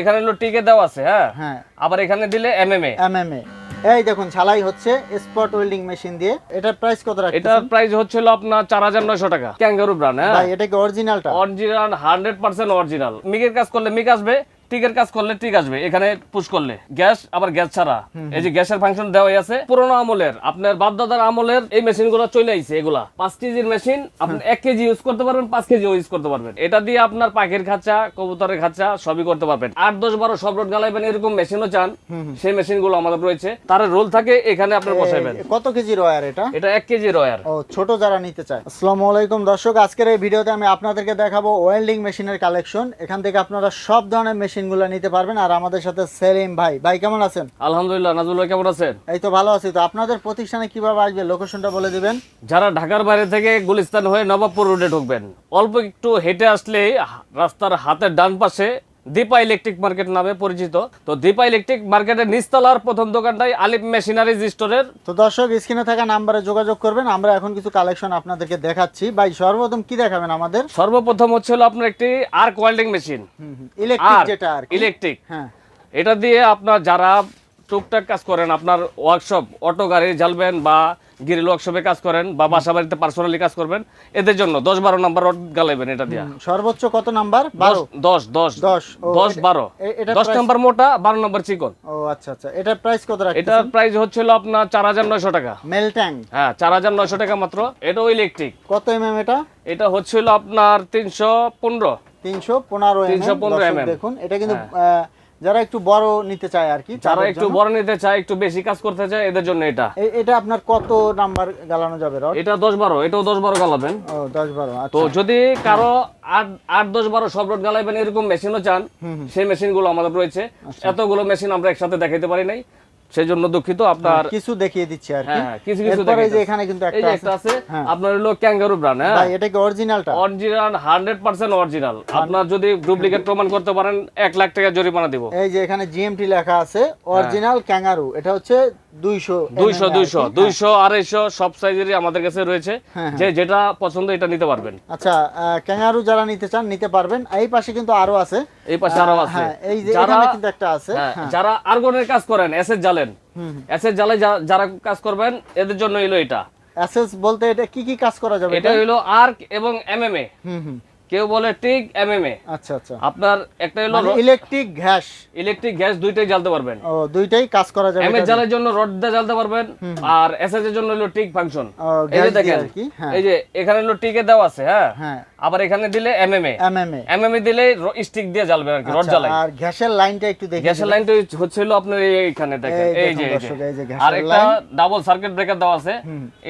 এখানে হলো টিকে দেওয়া আছে হ্যাঁ? হ্যাঁ। আবার এখানে দিলে এমএমএ এমএমএ এই দেখুন ছালাই হচ্ছে স্পট ওয়েল্ডিং মেশিন দিয়ে। এটার প্রাইস কত রাখছেন এটার প্রাইস হচ্ছিল আপনার চার হাজার নয়শো টাকা। ক্যাঙ্গারু ব্র্যান্ড হ্যাঁ? ভাই এটা কি অরিজিনালটা অরিজিনাল হান্ড্রেড পার্সেন্ট অরিজিনাল মিকের কাজ করলে মিক আসবে টিকের কাজ করলে টিক আসবে এখানে পুশ করলে। গ্যাস আবার গ্যাস ছাড়া। এই যে গ্যাসের ফাংশন দেওয়াই আছে পুরোনো আমলের আপনার বাপদাদার আমলের এই মেশিনগুলো চলে আইছে এগুলা। পাঁচ কেজির মেশিন আপনি এক কেজি ইউজ করতে পারবেন পাঁচ কেজি ইউজ করতে পারবেন। এটা দিয়ে আপনার পাখির খাঁচা কবুতরের খাঁচা সবই করতে পারবেন। আট দশ বারো সব রোড গালাইবেন এরকম মেশিনও চান। সেই মেশিনগুলো আমাদের রয়েছে। তার রোল থাকে এখানে আপনার বসাইবেন। কত কেজি রয়ার এটা? এটা এক কেজি রয়ার। ও ছোট যারা নিতে চায়। আসসালামু আলাইকুম দর্শক আজকের এই ভিডিওতে আমি আপনাদেরকে দেখাবো ওয়েল্ডিং মেশিনের কালেকশন এখান থেকে আপনারা সব ধরনের মেশিনগুলো নিতে পারবেন আর আমাদের সাথে সেলিম ভাই। ভাই কেমন আছেন? আলহামদুলিল্লাহ নাজুল ভাই কেমন আছেন? এই তো ভালো আছি। তো আপনাদের প্রতিষ্ঠানে কীভাবে আসবে? লোকেশনটা বলে দিবেন। যারা ঢাকার বাইরে থেকে গুলিস্তান হয়ে নবাবপুর রোডে ঢুকবেন অল্প একটু হেঁটে আসলে রাস্তার হাতের ডান পাশে দীপা ইলেকট্রিক মার্কেট নামে পরিচিত। তো দীপা ইলেকট্রিক মার্কেটের নিচতলার প্রথম দোকানটাই আলিফ মেশিনারিজ স্টোরের। তো দর্শক স্ক্রিনে থাকা নাম্বারে যোগাযোগ করবেন আমরা এখন কিছু কালেকশন আপনাদেরকে দেখাচ্ছি। ভাই সর্বপ্রথম কি দেখাবেন আমাদের? সর্বপ্রথম হচ্ছে হলো আপনার একটি আর্ক ওয়েল্ডিং মেশিন। ইলেকট্রিক যেটা আর ইলেকট্রিক। হ্যাঁ। এটা দিয়ে আপনার যারা টুকটাক কাজ করেন আপনার ওয়ার্কশপ অটো গাড়ি জ্বালবেন বা গিরিল ওয়ার্কশপে কাজ করেন বা বাসা বাড়িতে পার্সোনালি কাজ করবেন এদের জন্য দশ বারো নাম্বার রড গালাইবেন এটা দিয়া। সর্বোচ্চ কত নাম্বার বারো? দশ দশ দশ। দশ বারো। দশ নাম্বার মোটা বারো নাম্বার চিকন। ও আচ্ছা আচ্ছা। এটার প্রাইস কত রাখছেন এটার প্রাইস হচ্ছিল আপনার চার হাজার নয়শো টাকা। মেল ট্যাঙ্ক হ্যাঁ চার হাজার নয়শো টাকা মাত্র। এটাও ইলেকট্রিক কত এমএম এটা? এটা হচ্ছিল আপনার তিনশো পনেরো। তিনশো পনেরো 315 mm দেখুন এটা কিন্তু আহ, যারা একটু বড় নিতে চায় আর কি যারা একটু বড় নিতে চায় একটু বেশি কাজ করতে চায় এদের জন্য এটা। এটা আপনার কত নাম্বার গালানো যাবে রড? এটা 10 12 এটাও 10 12 গালাবেন। ও দশ বারো তো আচ্ছা যদি কারও 8 8 10 12 সব রড গালাবেন এরকম মেশিনও চান সেই মেশিনগুলো আমাদের রয়েছে। আচ্ছা। এতগুলো মেশিন আমরা একসাথে দেখাইতে পারি নাই। সেই জন্য দুঃখিত আপনার কিছু দেখিয়ে দিচ্ছি আর কি। হ্যাঁ কিছু কিছু এরপরে যে এখানে কিন্তু একটা আছে একটা আছে হ্যাঁ। আপনার হলো ক্যাঙ্গারু ব্র্যান্ড হ্যাঁ। ভাই এটা কি অরিজিনালটা অরিজিনাল হান্ড্রেড পার্সেন্ট অরিজিনাল আপনার যদি ডুপ্লিকেট প্রমাণ করতে পারেন এক লাখ টাকা জরিমানা দিব। এই যে এখানে জিএমটি লেখা আছে অরিজিনাল ক্যাঙ্গারু এটা হচ্ছে দুইশো দুইশো mm দুইশো আর কি। দুইশো আড়াইশো সব সাইজেরই আমাদের কাছে রয়েছে। হ্যাঁ, যে যেটা পছন্দ এটা নিতে পারবেন। আচ্ছা ক্যাঙ্গারু যারা নিতে চান নিতে পারবেন। এই পাশে কিন্তু আরও আছে। এই পাশে আরও আছে। হ্যাঁ, এই যে এখানে কিন্তু একটা আছে হ্যাঁ, হ্যাঁ। যারা আর্গনের কাজ করেন এসের জ্বালেন জ্বালে যা- যারা কাজ করবেন এদের জন্য এলো এটা। অ্যাসেস বলতে এটা কি কি কাজ করা যাবে? এটা হলো আর্ক এবং এমএমএ হুম হুম। কেউ বলে টিক এমএমএ আচ্ছা আচ্ছা। আপনার একটা হলো ইলেকট্রিক গ্যাস ইলেকট্রিক গ্যাস দুইটাই জ্বালতে পারবেন। ও দুইটাই কাজ করা যাবে এমএস এটা জ্বালের জন্য রড দিয়ে জ্বালতে পারবেন আর এসএস এর জন্য হলো টিক ফাংশন এই যে দেখেন হ্যাঁ। এই যে এখানে হলো টিকে দেওয়া আছে হ্যাঁ? হ্যাঁ। আবার এখানে দিলে এমএমএ এমএমএ এমএমএ দিলে স্টিক দিয়ে জ্বালবে আর কি রড জ্বালাই আর গ্যাসের লাইনটা একটু দেখি গ্যাসের লাইনটা হচ্ছিল আপনার এইখানে দেখেন এই এই দেখুন যে এই যে। আর একটা ডাবল সার্কিট ব্রেকার দেওয়া আছে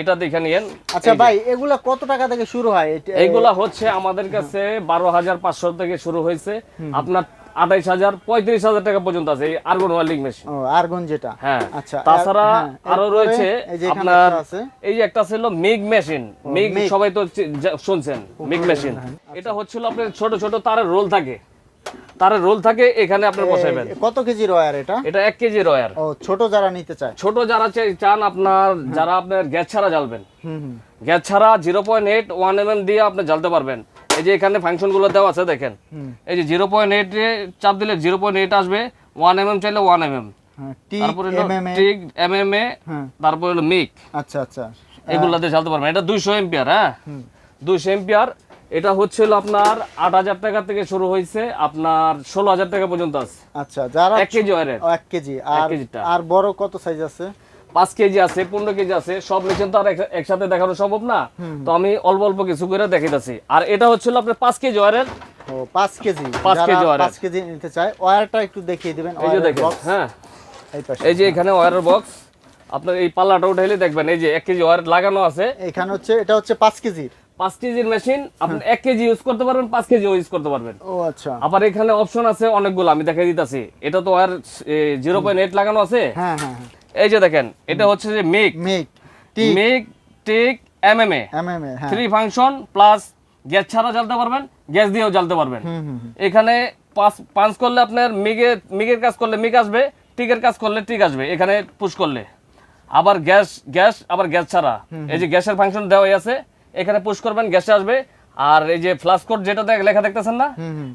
এটা দেখে নিয়েন। আচ্ছা ভাই এগুলা কত টাকা থেকে শুরু হয়? এগুলা হচ্ছে আমাদের কাছে বারো হাজার পাঁচশো থেকে শুরু হয়েছে। আপনার আঠাইশ হাজার পঁয়ত্রিশ হাজার টাকা পর্যন্ত আছে এই আর্গন মেশিন আর্গন যেটা। হ্যাঁ আচ্ছা তাছাড়া হ্যাঁ, আরও রয়েছে আপনার এই যে একটা ছিল মিগ মেশিন মিগ সবাই তো শুনছেন মিগ মেশিন হ্যাঁ, এটা হচ্ছিল আপনার ছোট ছোট তারের রোল থাকে। তারের রোল থাকে এখানে আপনার বসাইবেন। কত কেজি ওয়্যার এটা? এটা এক কেজি রয়ার। ও ছোট যারা নিতে চায়। ছোট যারা চান আপনার যারা আপনার গ্যাস ছাড়া জ্বালবেন। গ্যাস ছাড়া zero point eight one M M দিয়ে আপনি জ্বালতে পারবেন। এই যে এখানে ফাংশনগুলো দেওয়া আছে দেখেন। এই যে জিরো পয়েন্ট এইট চাপ দিলে জিরো পয়েন্ট এইট আসবে ওয়ান এম এম চাইলে ওয়ান এম এম হ্যাঁ তারপরে টিক এম এম এ হ্যাঁ। তারপরে হলো মিক আচ্ছা আচ্ছা। এগুলাতে জ্বালতে পারবেন। এটা দুইশো এম্পিয়ার হ্যাঁ। দুইশো এম্পিয়ার এটা হচ্ছিল আপনার আট হাজার টাকা থেকে শুরু হয়েছে আপনার ষোলো হাজার টাকা পর্যন্ত আছে। আচ্ছা যারা এক কেজি এক কেজি। আর কেজিটা। আর বড় কত সাইজ আছে? পাঁচ কেজি আছে পনেরো কেজি আছে সব মেশিন তো আর একসাথে দেখানো সম্ভব না। তো আমি অল্প অল্প কিছু করে দেখাইতেছি। আর এটা হচ্ছিল আপনার পাঁচ কেজি ওয়ারের। পাঁচ কেজি। পাঁচ কেজি। পাঁচ কেজি নিতে চায় ওয়্যারটা একটু দেখিয়ে দিবেন এই যে দেখেন হ্যাঁ। এই যে এখানে ওয়ারের বক্স আপনার এই পাল্লাটা উঠাইলে দেখবেন এই যে এক কেজি ওয়ার লাগানো আছে। এখানে হচ্ছে এটা হচ্ছে পাঁচ কেজির পাঁচ কেজির মেশিন আপনি এক কেজি ইউজ করতে পারবেন পাঁচ কেজি ইউজ করতে পারবেন। ও আচ্ছা। আবার এখানে অপশন আছে অনেকগুলো আমি দেখাই দিতেছি। এটা তো ওয়ার জিরো পয়েন্ট এইট লাগানো আছে। হ্যাঁ হ্যাঁ হ্যাঁ। এই যে দেখেন এটা হচ্ছে যে মিক মেক মিক টিক এমএমএ এমএমএ হ্যাঁ। থ্রি ফাংশন প্লাস গ্যাস ছাড়া জ্বালতে পারবেন গ্যাস দিয়েও জ্বালতে পারবেন। এখানে পাঁচ পাঁচ করলে আপনার মিগে মিগের কাজ করলে মিগ আসবে টিকের কাজ করলে টিক আসবে এখানে পুশ করলে। আবার গ্যাস গ্যাস আবার গ্যাস ছাড়া। এই যে গ্যাসের ফাংশন দেওয়াই আছে এখানে পুশ করবেন গ্যাসে আসবে আর এই যে ফ্লাশ কোড যেটা দেখ- লেখা দেখতেছেন না?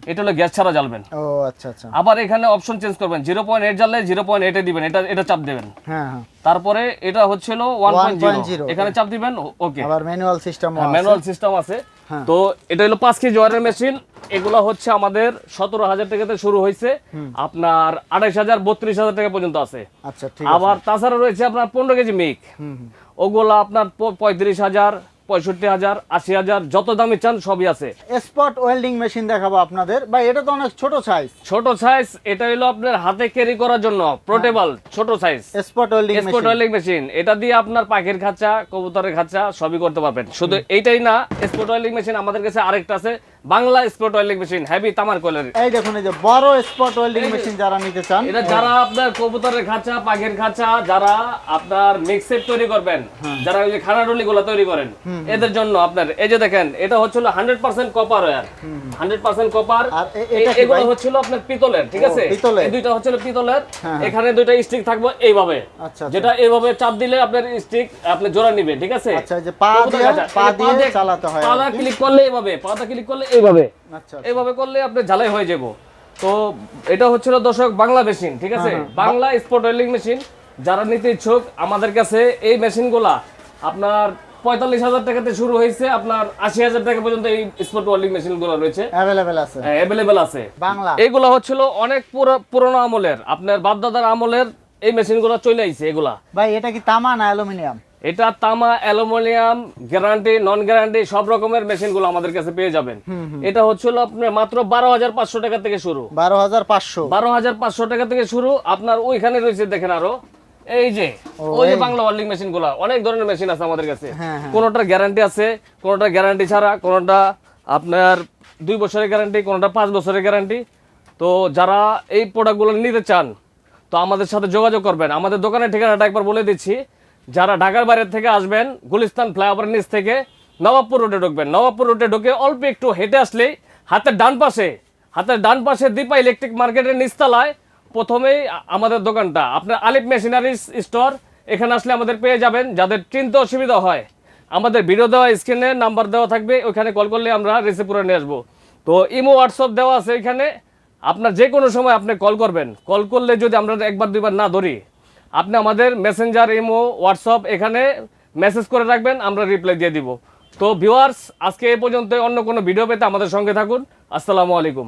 এটা হলো গ্যাস ছাড়া জ্বালবেন। ও আচ্ছা আচ্ছা। আবার এখানে অপশন চেঞ্জ করবেন। জিরো পয়েন্ট এইট জ্বাললে জিরো পয়েন্ট এইটে দিবেন। এটা এটা চাপ দেবেন। হ্যাঁ হ্যাঁ। তারপরে এটা হচ্ছিল ওয়ান পয়েন্ট 1.0 জিরো এখানে চাপ দিবেন ওকে আবার ম্যানুয়াল সিস্টেম ম্যানুয়াল সিস্টেম আছে। হ্যাঁ। তো এটা হলো পাঁচ কেজি ওয়ারের মেশিন এগুলো হচ্ছে আমাদের সতেরো হাজার টাকাতে শুরু হয়েছে। আপনার আঠাইশ হাজার বত্রিশ হাজার টাকা পর্যন্ত আছে। আচ্ছা ঠিক আছে। আবার তাছাড়া রয়েছে আপনার পনেরো কেজি মিক ওগুলো আপনার পঁয়ত্রিশ হাজার পঁয়ষট্টি হাজার আশি হাজার যত দামে চান সবই আছে। স্পট ওয়েল্ডিং মেশিন দেখাবো আপনাদের। বা এটা তো অনেক ছোট সাইজ ছোট সাইজ এটা হলো আপনার হাতে ক্যারি করার জন্য পোর্টেবল ছোট size spot welding spot welding welding machine এটা দিয়ে আপনার পাখির খাঁচা কবুতরের খাঁচা সবই করতে পারবেন। শুধু এইটাই না স্পট ওয়েল্ডিং মেশিন আমাদের কাছে আরেকটা আছে। Bangla spot welding machine heavy তামার কোয়েলের। এই দেখুন এই যে বড় স্পট ওয়েল্ডিং মেশিন যারা নিতে চান এটা যারা আপনার কবুতরের খাঁচা পাখির খাঁচা যারা আপনার মিক্সেপ তৈরি করবেন যারা ওই যে খানাডলি গুলো তৈরি করেন এদের জন্য আপনার এই যে দেখেন এটা হচ্ছিল hundred percent copper wire hundred percent copper আর এটা কি এগুলো হচ্ছিল আপনার পিতলের ঠিক আছে? এই দুইটা হচ্ছিল পিতলের। হ্যাঁ, এখানে দুইটা স্টিক থাকবে এইভাবে। আচ্ছা যেটা এইভাবে চাপ দিলে আপনার স্টিক আপনি জোড়া নিবে ঠিক আছে? আচ্ছা এই যে পা দিয়ে পা দিয়ে চালাতে হয় পাটা ক্লিক করলে এইভাবে পাটা ক্লিক করলে এইভাবে। আচ্ছা এইভাবে করলে আপনি ঝালাই হয়ে যাব। তো এটা হচ্ছিল দর্শক বাংলা মেশিন ঠিক আছে? হ্যাঁ, বাংলা স্পট ওয়েলিং মেশিন যারা নিতে ইচ্ছুক আমাদের কাছে এই মেশিনগুলা আপনার পঁয়তাল্লিশ হাজার টাকাতে শুরু হয়েছে আপনার আশি হাজার টাকা পর্যন্ত এই স্পট ওয়েলিং মেশিনগুলো রয়েছে। অ্যাভেলেবেল আছে। অ্যাভেলেবেল আছে। বাংলা। এগুলা হচ্ছিল অনেক পুরো পুরোনো আমলের আপনার বাপদাদার আমলের এই মেশিনগুলো চলে আইছে এগুলা। ভাই এটা কি তামা না অ্যালুমিনিয়াম? এটা তামা অ্যালুমিনিয়াম গ্যারান্টি নন গ্যারান্টি সব রকমের মেশিনগুলো আমাদের কাছে পেয়ে যাবেন। এটা হচ্ছিল আপনার মাত্র বারো হাজার পাঁচশো টাকা থেকে শুরু। বারো হাজার পাঁচশো। বারো হাজার পাঁচশো টাকা থেকে শুরু। আপনার ওইখানে রয়েছে দেখেন আরও। এই যে ওই যে বাংলা ওয়ার্লিং মেশিনগুলা অনেক ধরনের মেশিন আছে আমাদের কাছে। হ্যাঁ, হ্যাঁ। কোনোটার গ্যারান্টি আছে কোনোটা গ্যারান্টি ছাড়া কোনোটা আপনার দুই বছরের গ্যারান্টি কোনোটা পাঁচ বছরের গ্যারান্টি তো যারা এই প্রোডাক্টগুলো নিতে চান তো আমাদের সাথে যোগাযোগ করবেন। আমাদের দোকানের ঠিকানাটা একবার বলে দিচ্ছি। যারা ঢাকার বাইরে থেকে আসবেন, গুলিস্তান ফ্লাইওভার নিচ থেকে নবাবপুর রোডে ঢুকবেন। নবাবপুর রোডে ঢুকে অল্প একটু হেঁটে আসলেই হাতের ডান পাশে, হাতের ডান পাশে দীপা ইলেকট্রিক মার্কেটের নিচতলায় প্রথমেই আমাদের দোকানটা। আপনার আলিফ মেশিনারি স্টোর, এখানে আসলে আমাদের পেয়ে যাবেন। যাদের চিনতে অসুবিধা হয়, আমাদের ভিডিও দেওয়া স্ক্রিনে নাম্বার দেওয়া থাকবে, ওইখানে কল করলে আমরা রিসিভ করে নিয়ে আসব। তো ইমো হোয়াটসঅ্যাপ দেওয়া আছে এখানে। আপনার যে কোনো সময় আপনি কল করবেন। কল করলে যদি আমরা একবার দুইবার না ধরি আপনি আমাদের মেসেঞ্জার ইমো হোয়াটসঅ্যাপ এখানে মেসেজ করে রাখবেন, আমরা রিপ্লাই দিয়ে দিব। তো ভিউয়ার্স আজকে এ পর্যন্ত অন্য কোনো ভিডিও পেতে আমাদের সঙ্গে থাকুন। আসসালামু আলাইকুম।